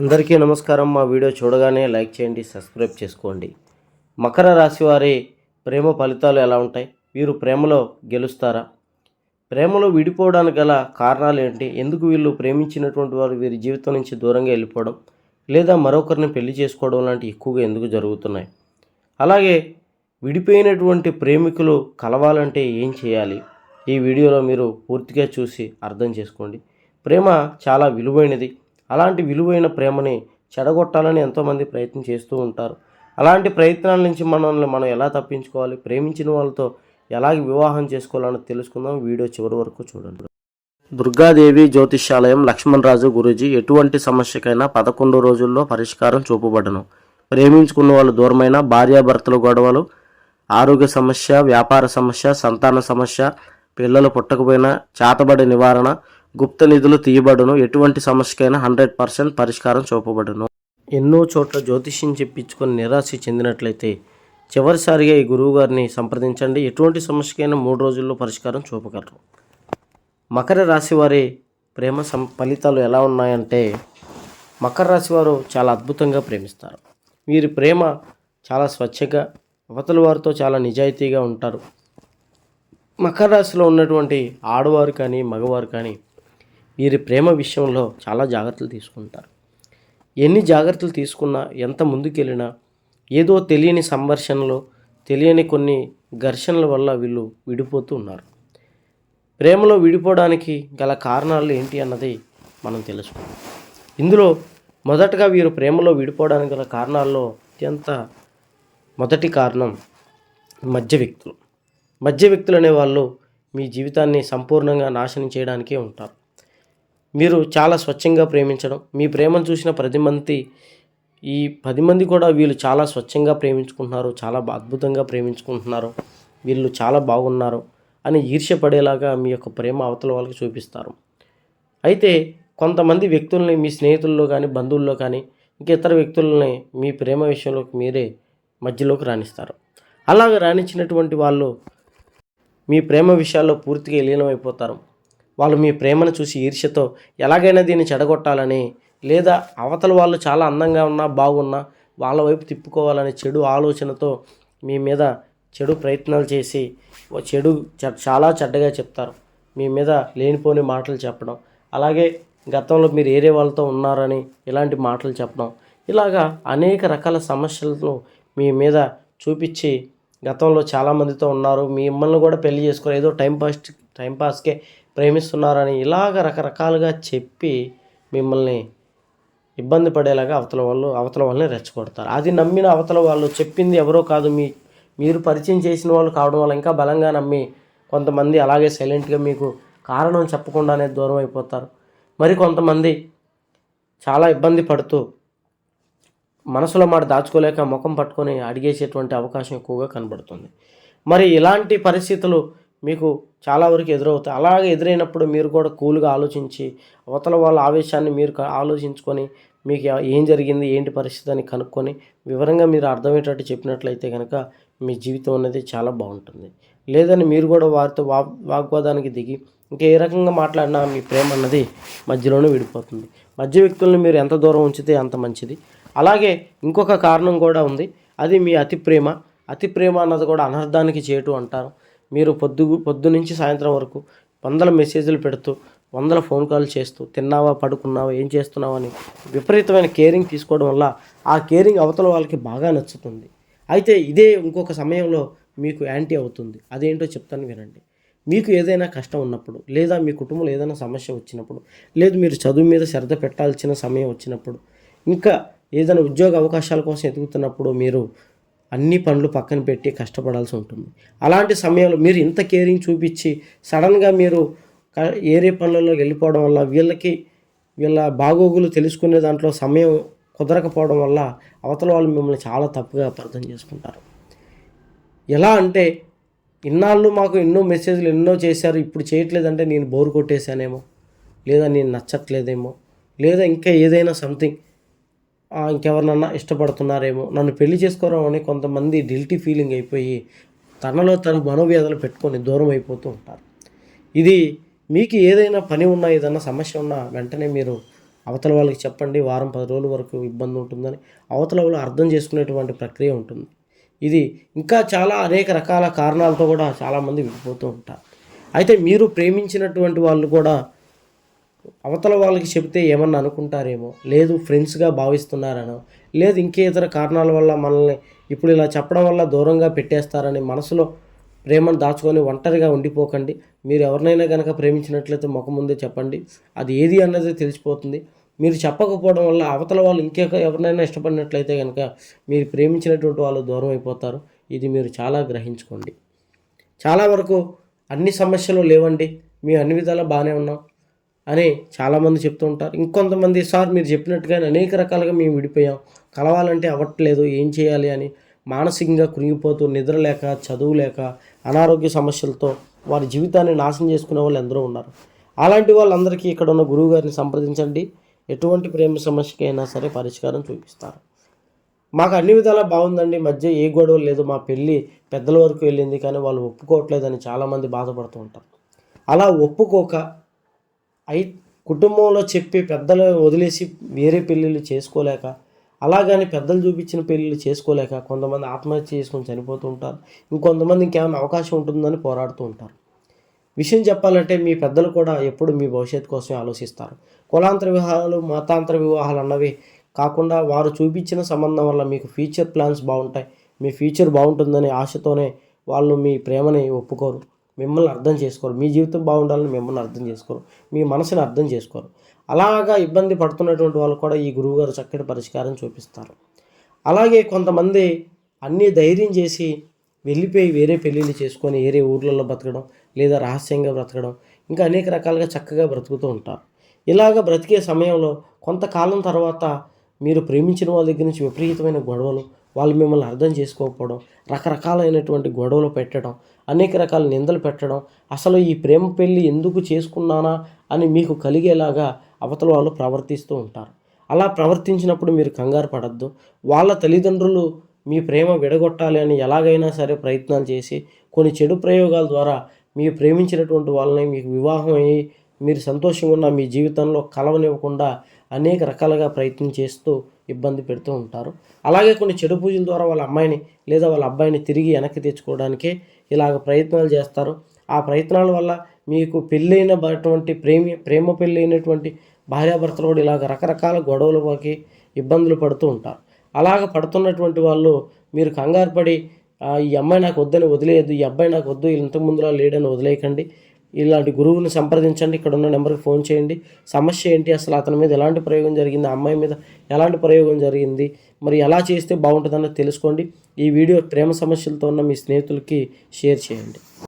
అందరికీ నమస్కారం. మా వీడియో చూడగానే లైక్ చేయండి సబ్స్క్రైబ్ చేసుకోండి. మకర రాశి వారి ప్రేమ ఫలితాలు ఎలా ఉంటాయి? వీరు ప్రేమలో గెలుస్తారా? ప్రేమలో విడిపోవడానికి గల కారణాలు ఏంటి? ఎందుకు వీళ్ళు ప్రేమించినటువంటి వారు వీరి జీవితం నుంచి దూరంగా వెళ్ళిపోవడం లేదా మరొకరిని పెళ్ళి చేసుకోవడం లాంటి ఎక్కువగా ఎందుకు జరుగుతున్నాయి? అలాగే విడిపోయినటువంటి ప్రేమికులు కలవాలంటే ఏం చేయాలి? ఈ వీడియోలో మీరు పూర్తిగా చూసి అర్థం చేసుకోండి. ప్రేమ చాలా విలువైనది. అలాంటి విలువైన ప్రేమని చెడగొట్టాలని ఎంతోమంది ప్రయత్నం చేస్తూ ఉంటారు. అలాంటి ప్రయత్నాల నుంచి మనల్ని మనం ఎలా తప్పించుకోవాలి? ప్రేమించిన వాళ్ళతో ఎలాగ వివాహం చేసుకోవాలని తెలుసుకుందాం. వీడియో చివరి వరకు చూడండి. దుర్గాదేవి జ్యోతిష్యాలయం లక్ష్మణరాజు గురూజీ ఎటువంటి సమస్యకైనా పదకొండు రోజుల్లో పరిష్కారం చూపబడను. ప్రేమించుకున్న వాళ్ళు దూరమైన భార్యాభర్తల గొడవలు ఆరోగ్య సమస్య వ్యాపార సమస్య సంతాన సమస్య పిల్లలు పుట్టకపోయినా చేతబడి నివారణ గుప్త నిధులు తీయబడును. ఎటువంటి సమస్యకైనా హండ్రెడ్ పర్సెంట్ పరిష్కారం చూపబడును. ఎన్నో చోట్ల జ్యోతిష్యం చెప్పించుకొని నిరాశ చెందినట్లయితే చివరిసారిగా ఈ గురువు గారిని సంప్రదించండి. ఎటువంటి సమస్యకైనా మూడు రోజుల్లో పరిష్కారం చూపగలరు. మకర రాశి వారి ప్రేమ సం ఫలితాలు ఎలా ఉన్నాయంటే మకర రాశి వారు చాలా అద్భుతంగా ప్రేమిస్తారు. వీరి ప్రేమ చాలా స్వచ్ఛగా అవతల వారితో చాలా నిజాయితీగా ఉంటారు. మకర రాశిలో ఉన్నటువంటి ఆడవారు కానీ మగవారు కానీ వీరి ప్రేమ విషయంలో చాలా జాగ్రత్తలు తీసుకుంటారు. ఎన్ని జాగ్రత్తలు తీసుకున్నా ఎంత ముందుకెళ్ళినా ఏదో తెలియని సంఘర్షణలో తెలియని కొన్ని ఘర్షణల వల్ల వీళ్ళు విడిపోతూ ఉన్నారు. ప్రేమలో విడిపోవడానికి గల కారణాలు ఏంటి అన్నది మనం తెలుసుకుందాం. ఇందులో మొదటగా వీరు ప్రేమలో విడిపోవడానికి గల కారణాల్లో అత్యంత మొదటి కారణం మధ్య వ్యక్తులు. మధ్య వ్యక్తులు అనేవాళ్ళు మీ జీవితాన్ని సంపూర్ణంగా నాశనం చేయడానికే ఉంటారు. మీరు చాలా స్వచ్ఛంగా ప్రేమించడం మీ ప్రేమను చూసిన ప్రతి మంది ఈ పది మంది కూడా వీళ్ళు చాలా స్వచ్ఛంగా ప్రేమించుకుంటున్నారు చాలా అద్భుతంగా ప్రేమించుకుంటున్నారు వీళ్ళు చాలా బాగున్నారు అని ఈర్ష్యపడేలాగా మీ యొక్క ప్రేమ అవతల వాళ్ళకి చూపిస్తారు. అయితే కొంతమంది వ్యక్తుల్ని మీ స్నేహితుల్లో కానీ బంధువుల్లో కానీ ఇంక ఇతర వ్యక్తులని మీ ప్రేమ విషయంలోకి మీరే మధ్యలోకి రాణిస్తారు. అలాగ రాణించినటువంటి వాళ్ళు మీ ప్రేమ విషయాల్లో పూర్తిగా లీనమైపోతారు. వాళ్ళు మీ ప్రేమను చూసి ఈర్ష్యతో ఎలాగైనా దీన్ని చెడగొట్టాలని లేదా అవతల వాళ్ళు చాలా అందంగా ఉన్నా బాగున్నా వాళ్ళ వైపు తిప్పుకోవాలనే చెడు ఆలోచనతో మీ మీద చెడు ప్రయత్నాలు చేసి చెడు చాలా చెడ్డగా చెప్తారు. మీ మీద లేనిపోని మాటలు చెప్పడం. అలాగే గతంలో మీరు ఏరే వాళ్ళతో ఉన్నారని ఇలాంటి మాటలు చెప్పడం. ఇలాగా అనేక రకాల సమస్యలను మీ మీద చూపించి గతంలో చాలామందితో ఉన్నారు. మిమ్మల్ని కూడా పెళ్ళి చేసుకోరు ఏదో టైం పాస్ టైంపాస్కే ప్రేమిస్తున్నారని ఇలాగ రకరకాలుగా చెప్పి మిమ్మల్ని ఇబ్బంది పడేలాగా అవతల వాళ్ళు అవతల వాళ్ళని రెచ్చగొడతారు. అది నమ్మిన అవతల వాళ్ళు చెప్పింది ఎవరో కాదు మీ మీరు పరిచయం చేసిన వాళ్ళు కావడం వల్ల ఇంకా బలంగా నమ్మి కొంతమంది అలాగే సైలెంట్గా మీకు కారణం చెప్పకుండానే దూరం అయిపోతారు. మరి కొంతమంది చాలా ఇబ్బంది పడుతూ మనసులో మాట దాచుకోలేక ముఖం పట్టుకొని అడిగేసేటువంటి అవకాశం ఎక్కువగా కనబడుతుంది. మరి ఇలాంటి పరిస్థితులు మీకు చాలా వరకు ఎదురవుతాయి. అలాగే ఎదురైనప్పుడు మీరు కూడా కూల్గా ఆలోచించి అవతల వాళ్ళ ఆవేశాన్ని మీరు ఆలోచించుకొని మీకు ఏం జరిగింది ఏంటి పరిస్థితి అని కనుక్కొని వివరంగా మీరు అర్థమయ్యేటట్టు చెప్పినట్లయితే కనుక మీ జీవితం అనేది చాలా బాగుంటుంది. లేదని మీరు కూడా వారితో వా వాగ్వాదానికి దిగి ఇంకా ఏ రకంగా మాట్లాడినా మీ ప్రేమ అన్నది మధ్యలోనే విడిపోతుంది. మధ్య వ్యక్తులను మీరు ఎంత దూరం ఉంచితే అంత మంచిది. అలాగే ఇంకొక కారణం కూడా ఉంది. అది మీ అతి ప్రేమ. అతి ప్రేమ అన్నది కూడా అనర్థానికి చేయటం అంటారు. మీరు పొద్దు పొద్దు నుంచి సాయంత్రం వరకు వందల మెసేజ్లు పెడుతూ వందల ఫోన్ కాల్ చేస్తూ తిన్నావా పడుకున్నావా ఏం చేస్తున్నావా అని విపరీతమైన కేరింగ్ తీసుకోవడం వల్ల ఆ కేరింగ్ అవతల వాళ్ళకి బాగా నచ్చుతుంది. అయితే ఇదే ఇంకొక సమయంలో మీకు యాంటీ అవుతుంది. అదేంటో చెప్తాను వినండి. మీకు ఏదైనా కష్టం ఉన్నప్పుడు లేదా మీ కుటుంబంలో ఏదైనా సమస్య వచ్చినప్పుడు లేదు మీరు చదువు మీద శ్రద్ధ పెట్టాల్సిన సమయం వచ్చినప్పుడు ఇంకా ఏదైనా ఉద్యోగ అవకాశాల కోసం ఎదుగుతున్నప్పుడు మీరు అన్ని పనులు పక్కన పెట్టి కష్టపడాల్సి ఉంటుంది. అలాంటి సమయంలో మీరు ఇంత కేరింగ్ చూపించి సడన్గా మీరు క- ఏరే పనులలో వెళ్ళిపోవడం వల్ల వీళ్ళకి వీళ్ళ బాగోగులు తెలుసుకునే దాంట్లో సమయం కుదరకపోవడం వల్ల అవతల వాళ్ళు మిమ్మల్ని చాలా తప్పుగా అర్థం చేసుకుంటారు. ఎలా అంటే ఇన్నాళ్ళు మాకు ఎన్నో మెసేజ్లు ఎన్నో చేశారు ఇప్పుడు చేయట్లేదంటే నేను బోర్ కొట్టేశానేమో లేదా నేను నచ్చట్లేదేమో లేదా ఇంకా ఏదైనా సంథింగ్ ఇంకెవరినన్నా ఇష్టపడుతున్నారేమో నన్ను పెళ్ళి చేసుకోవడం అని కొంతమంది గిల్టీ ఫీలింగ్ అయిపోయి తనలో తను మనోవ్యాధులు పెట్టుకొని దూరం అయిపోతూ ఉంటారు. ఇది మీకు ఏదైనా పని ఉన్నా ఏదైనా సమస్య ఉన్నా వెంటనే మీరు అవతల వాళ్ళకి చెప్పండి. వారం పది రోజుల వరకు ఇబ్బంది ఉంటుందని అవతల వాళ్ళు అర్థం చేసుకునేటువంటి ప్రక్రియ ఉంటుంది. ఇది ఇంకా చాలా అనేక రకాల కారణాలతో కూడా చాలామంది విడిపోతూ ఉంటారు. అయితే మీరు ప్రేమించినటువంటి వాళ్ళు కూడా అవతల వాళ్ళకి చెబితే ఏమన్నా అనుకుంటారేమో? లేదు ఫ్రెండ్స్గా భావిస్తున్నారనో? లేదు ఇంకే ఇతర కారణాల వల్ల మనల్ని ఇప్పుడు ఇలా చెప్పడం వల్ల దూరంగా పెట్టేస్తారని మనసులో ప్రేమను దాచుకొని ఒంటరిగా ఉండిపోకండి. మీరు ఎవరినైనా కనుక ప్రేమించినట్లయితే ముఖం ముందే చెప్పండి. అది ఏది అన్నది తెలిసిపోతుంది. మీరు చెప్పకపోవడం వల్ల అవతల వాళ్ళు ఇంకొక ఎవరినైనా ఇష్టపడినట్లయితే కనుక మీరు ప్రేమించినటువంటి వాళ్ళు దూరం అయిపోతారు. ఇది మీరు చాలా గ్రహించుకోండి. చాలా వరకు అన్ని సమస్యలు లేవండి. మేము అన్ని విధాలా బాగానే ఉన్నాం. అని చాలామంది చెప్తూ ఉంటారు. ఇంకొంతమంది సార్ మీరు చెప్పినట్టుగానే అనేక రకాలుగా మేము విడిపోయాం. కలవాలంటే అవ్వట్లేదు ఏం చేయాలి అని మానసికంగా కృంగిపోతూ నిద్ర లేక చదువు లేక అనారోగ్య సమస్యలతో వారి జీవితాన్ని నాశనం చేసుకునే వాళ్ళు ఎందరో ఉన్నారు. అలాంటి వాళ్ళందరికీ ఇక్కడ ఉన్న గురువు గారిని సంప్రదించండి. ఎటువంటి ప్రేమ సమస్యకైనా సరే పరిష్కారం చూపిస్తారు. మాకు అన్ని విధాలా బాగుందండి. మధ్య ఏ గొడవ లేదు. మా పెళ్ళి పెద్దల వరకు వెళ్ళింది కానీ వాళ్ళు ఒప్పుకోవట్లేదని చాలామంది బాధపడుతూ ఉంటారు. అలా ఒప్పుకోక అయి కుటుంబంలో చెప్పి పెద్దలు వదిలేసి వేరే పెళ్ళిళ్ళు చేసుకోలేక అలాగని పెద్దలు చూపించిన పెళ్ళిళ్ళు చేసుకోలేక కొంతమంది ఆత్మహత్య చేసుకొని చనిపోతూ ఉంటారు. ఇంకొంతమంది ఇంకేమైనా అవకాశం ఉంటుందని పోరాడుతూ ఉంటారు. విషయం చెప్పాలంటే మీ పెద్దలు కూడా ఎప్పుడు మీ భవిష్యత్తు కోసమే ఆలోచిస్తారు. కులాంతర వివాహాలు మతాంతర వివాహాలు అన్నవి కాకుండా వారు చూపించిన సంబంధం వల్ల మీకు ఫ్యూచర్ ప్లాన్స్ బాగుంటాయి. మీ ఫ్యూచర్ బాగుంటుందనే ఆశతోనే వాళ్ళు మీ ప్రేమని ఒప్పుకోరు. మిమ్మల్ని అర్థం చేసుకోరు. మీ జీవితం బాగుండాలని మిమ్మల్ని అర్థం చేసుకోరు. మీ మనసుని అర్థం చేసుకోరు. అలాగా ఇబ్బంది పడుతున్నటువంటి వాళ్ళు కూడా ఈ గురువుగారు చక్కటి పరిష్కారం చూపిస్తారు. అలాగే కొంతమంది అన్నీ ధైర్యం చేసి వెళ్ళిపోయి వేరే పెళ్ళిళ్ళు చేసుకొని వేరే ఊర్లలో బ్రతకడం లేదా రహస్యంగా బ్రతకడం ఇంకా అనేక రకాలుగా చక్కగా బ్రతుకుతూ ఉంటారు. ఇలాగ బ్రతికే సమయంలో కొంతకాలం తర్వాత మీరు ప్రేమించిన వాళ్ళ దగ్గర నుంచి విపరీతమైన గొడవలు వాళ్ళు మిమ్మల్ని అర్థం చేసుకోకపోవడం రకరకాలైనటువంటి గొడవలు పెట్టడం అనేక రకాల నిందలు పెట్టడం అసలు ఈ ప్రేమ పెళ్ళి ఎందుకు చేసుకున్నానా అని మీకు కలిగేలాగా అవతల వాళ్ళు ప్రవర్తిస్తూ ఉంటారు. అలా ప్రవర్తించినప్పుడు మీరు కంగారు పడద్దు. వాళ్ళ తల్లిదండ్రులు మీ ప్రేమ విడగొట్టాలి అని ఎలాగైనా సరే ప్రయత్నాలు చేసి కొన్ని చెడు ప్రయోగాల ద్వారా మీరు ప్రేమించినటువంటి వాళ్ళని మీకు వివాహం అయ్యి మీరు సంతోషంగా ఉన్న మీ జీవితంలో కలవనివ్వకుండా అనేక రకాలుగా ప్రయత్నం చేస్తూ ఇబ్బంది పెడుతూ ఉంటారు. అలాగే కొన్ని చెడు పూజల ద్వారా వాళ్ళ అమ్మాయిని లేదా వాళ్ళ అబ్బాయిని తిరిగి వెనక్కి తెచ్చుకోవడానికే ఇలాగ ప్రయత్నాలు చేస్తారు. ఆ ప్రయత్నాల వల్ల మీకు పెళ్ళైనటువంటి ప్రేమి ప్రేమ పెళ్ళైనటువంటి భార్యాభర్తలు కూడా ఇలాగ రకరకాల గొడవలకి ఇబ్బందులు పడుతూ ఉంటారు. అలాగ పడుతున్నటువంటి వాళ్ళు మీరు కంగారు పడి ఈ అమ్మాయి నాకు వద్దని వదిలేయద్దు ఈ అబ్బాయి నాకు వద్దు ఇంతకు ముందులా లేడని వదిలేయకండి. ఇలాంటి గురువుని సంప్రదించండి. ఇక్కడ ఉన్న నెంబర్కి ఫోన్ చేయండి. సమస్య ఏంటి? అసలు అతని మీద ఎలాంటి ప్రయోగం జరిగింది? ఆ అమ్మాయి మీద ఎలాంటి ప్రయోగం జరిగింది? మరి ఎలా చేస్తే బాగుంటుందన్నది తెలుసుకోండి. ఈ వీడియో ప్రేమ సమస్యలతో ఉన్న మీ స్నేహితులకి షేర్ చేయండి.